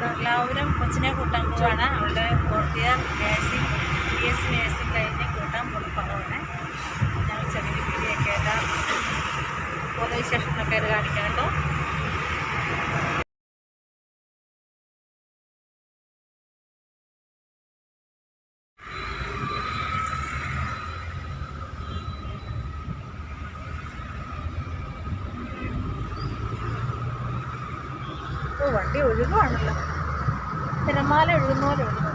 മംഗലാപുരം കൊച്ചിനെ കൂട്ടാൻ പോവാണ്. അവളുടെ fourth year nursing B S C nursing കഴിഞ്ഞ് കൂട്ടാൻ പോകുന്ന ഭാഗമാണ് ഞങ്ങൾ ചെറിയ വീഡിയോ ഒക്കെ ആയിട്ട് പൊതുവിശേഷങ്ങളൊക്കെ ആയിട്ട് കാണിക്കാം കേട്ടോ ഓ വണ്ടി ഒഴുകുവാണല്ലോ തിരമാല ഒഴുകുന്ന പോലെ ഒഴുകുന്നു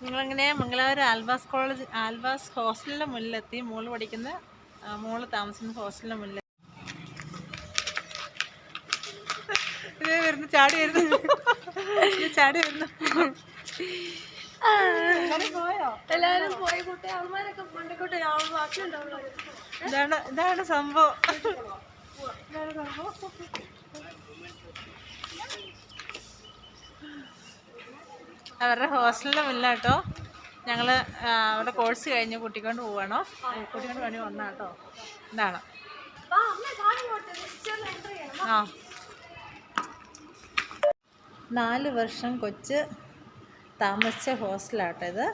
ഞങ്ങളിങ്ങനെ മംഗലാപുരം ആൽവാസ് കോളേജ് ആൽവാസ് ഹോസ്റ്റലിന്റെ മുന്നിലെത്തി? മോൾ പഠിക്കുന്ന മോൾ താമസിക്കുന്ന ഹോസ്റ്റലിന്റെ മുന്നിൽ വരുന്നു ചാടി വരുന്നു. ചാടി വരുന്നു. എല്ലാരും പോയോ? കുട്ടി. അവന്മാരൊക്കെ പണ്ടിക്കോട്ടെ ഇതാണ് ഇതാണ് സംഭവം ഇതാണ് സംഭവം. അവരുടെ ഹോസ്റ്റലിന്റെ മുന്നിൽ കേട്ടോ ഞങ്ങൾ അവിടെ കോഴ്സ് കഴിഞ്ഞ് കുട്ടിക്കൊണ്ട് പോവാണോ. കുട്ടിക്കൊണ്ട് വേണ്ടി വന്നാട്ടോ. ഇതാണ്. ആ. നാല് വർഷം കൊച്ച് താമസിച്ച ഹോസ്റ്റലാട്ടോ ഇത്.